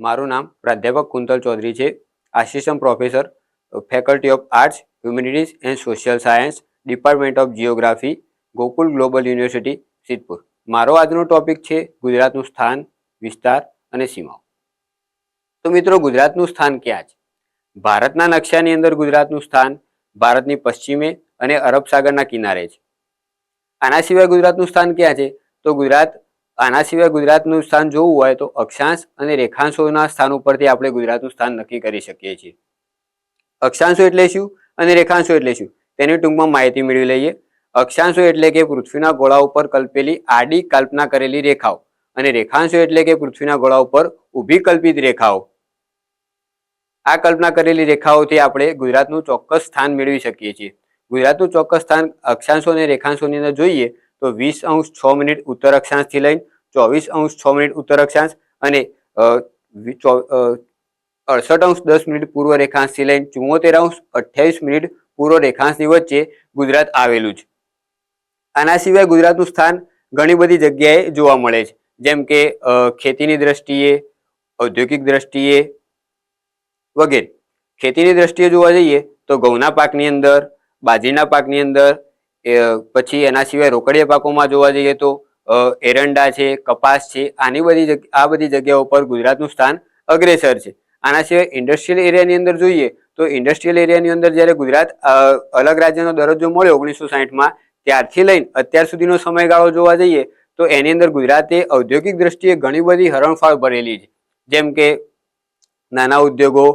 મારું નામ પ્રાધ્યાપક કુંતલ ચૌધરી છે. Assistant professor faculty of arts humanities and social science department of geography Gokul global university Siddhpur મારો આજનો ટોપિક છે ગુજરાતનું સ્થાન, વિસ્તાર અને સીમાઓ. તો મિત્રો, ગુજરાતનું સ્થાન ક્યાં છે? ભારતના નકશાની અંદર ગુજરાતનું સ્થાન ભારતની પશ્ચિમે અને અરબ સાગરના કિનારે છે. આના સિવાય ગુજરાતનું સ્થાન ક્યાં છે? તો ગુજરાત આના સિવાય ગુજરાતનું સ્થાન જોવું હોય તો અક્ષાંશ અને રેખાંશોના સ્થાન ઉપરથી આપણે ગુજરાતનું સ્થાન નક્કી કરી શકીએ છીએ. અક્ષાંશો એટલે શું અને રેખાંશો એટલે શું? તેની ટૂંકમાં માહિતી મેળવી લઈએ. અક્ષાંશો એટલે કે પૃથ્વીના ગોળા ઉપર કલ્પેલી આડી કલ્પના કરેલી રેખાઓ અને રેખાંશો એટલે કે પૃથ્વીના ગોળા ઉપર ઊભી કલ્પિત રેખાઓ. આ કલ્પના કરેલી રેખાઓથી આપણે ગુજરાતનું ચોક્કસ સ્થાન મેળવી શકીએ છીએ. ગુજરાતનું ચોક્કસ સ્થાન અક્ષાંશો અને રેખાંશોની અંદર જોઈએ તો વીસ અંશ છ મિનિટ ઉત્તર અક્ષાંશથી લઈને ચોવીસ અંશ છ મિનિટ ઉત્તર અક્ષાંશ અને અડસઠ અંશ દસ મિનિટ પૂર્વ રેખાંશથી લઈને ચુમ્મોતેર અંશ અઠ્યાવીસ મિનિટ પૂર્વ રેખાંશની વચ્ચે ગુજરાત આવેલું છે. આના સિવાય ગુજરાતનું સ્થાન ઘણી બધી જગ્યાએ જોવા મળે છે. જેમ કે ખેતીની દ્રષ્ટિએ, ઔદ્યોગિક દ્રષ્ટિએ વગેરે. ખેતીની દ્રષ્ટિએ જોવા જઈએ તો ઘઉંના પાકની અંદર, બાજરીના પાકની અંદર પછી એના સિવાય રોકડીયા પાકોમાં જોવા જઈએ તો એરંડા છે, કપાસ છે, આની બધી આ બધી જગ્યાઓ પર ગુજરાતનું સ્થાન અગ્રેસર છે. આના સિવાય ઇન્ડસ્ટ્રીયલ એરિયાની અંદર જોઈએ તો ઇન્ડસ્ટ્રીયલ એરિયાની અંદર જ્યારે ગુજરાત અલગ રાજ્યનો દરજ્જો મળ્યો ઓગણીસો સાહીઠમાં, ત્યારથી લઈને અત્યાર સુધીનો સમયગાળો જોવા જઈએ તો એની અંદર ગુજરાતે ઔદ્યોગિક દ્રષ્ટિએ ઘણી બધી હરણફાળ ભરેલી છે. જેમ કે નાના ઉદ્યોગો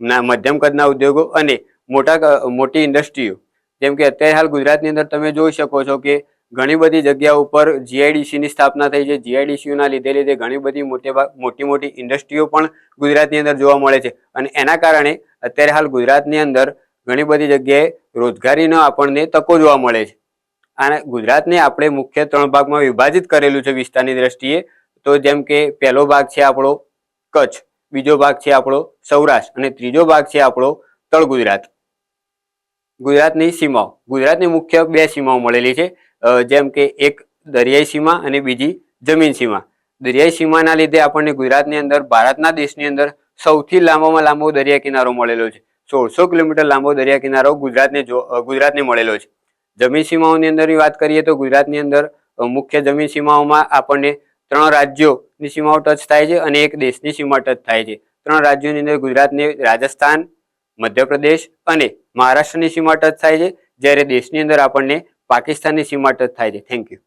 મધ્યમ કદના ઉદ્યોગો અને મોટા મોટી ઇન્ડસ્ટ્રીઓ. જેમ કે અત્યારે હાલ ગુજરાતની અંદર તમે જોઈ શકો છો કે ઘણી બધી જગ્યા ઉપર જીઆઈડીસીની સ્થાપના થઈ છે. GIDCU ના લીધે લીધે ઘણી બધી મોટી મોટી ઇન્ડસ્ટ્રીઓ પણ ગુજરાતની અંદર જોવા મળે છે. અને એના કારણે અત્યારે હાલ ગુજરાતની અંદર ઘણી બધી જગ્યાએ રોજગારીનો આપણને તકો જોવા મળે છે. અને ગુજરાતને આપણે મુખ્ય ત્રણ ભાગમાં વિભાજિત કરેલું છે વિસ્તારની દ્રષ્ટિએ, તો જેમ કે પહેલો ભાગ છે આપણો કચ્છ, બીજો ભાગ છે આપણો સૌરાષ્ટ્ર, અને ત્રીજો ભાગ છે આપણો તળ ગુજરાત ગુજરાતની સીમાઓ. ગુજરાતની મુખ્ય બે સીમાઓ મળેલી છે. જેમ કે એક દરિયાઈ સીમા અને બીજી જમીન સીમા. દરિયાઈ સીમાના લીધે આપણને ગુજરાતની અંદર, ભારતના દેશની અંદર સૌથી લાંબામાં લાંબો દરિયા કિનારો મળેલો છે. સોળસો કિલોમીટર લાંબો દરિયા કિનારો ગુજરાતને ગુજરાતને મળેલો છે. જમીન સીમાઓની અંદરની વાત કરીએ તો ગુજરાતની અંદર મુખ્ય જમીન સીમાઓમાં આપણને ત્રણ રાજ્યોની સીમાઓ ટચ થાય છે અને એક દેશની સીમા ટચ થાય છે. ત્રણ રાજ્યોની અંદર ગુજરાતને રાજસ્થાન મધ્યપ્રદેશ અને મહારાષ્ટ્રની સીમા ટચ થાય છે, જ્યારે દેશની અંદર આપણને પાકિસ્તાનની સીમા ટચ થાય છે. Thank you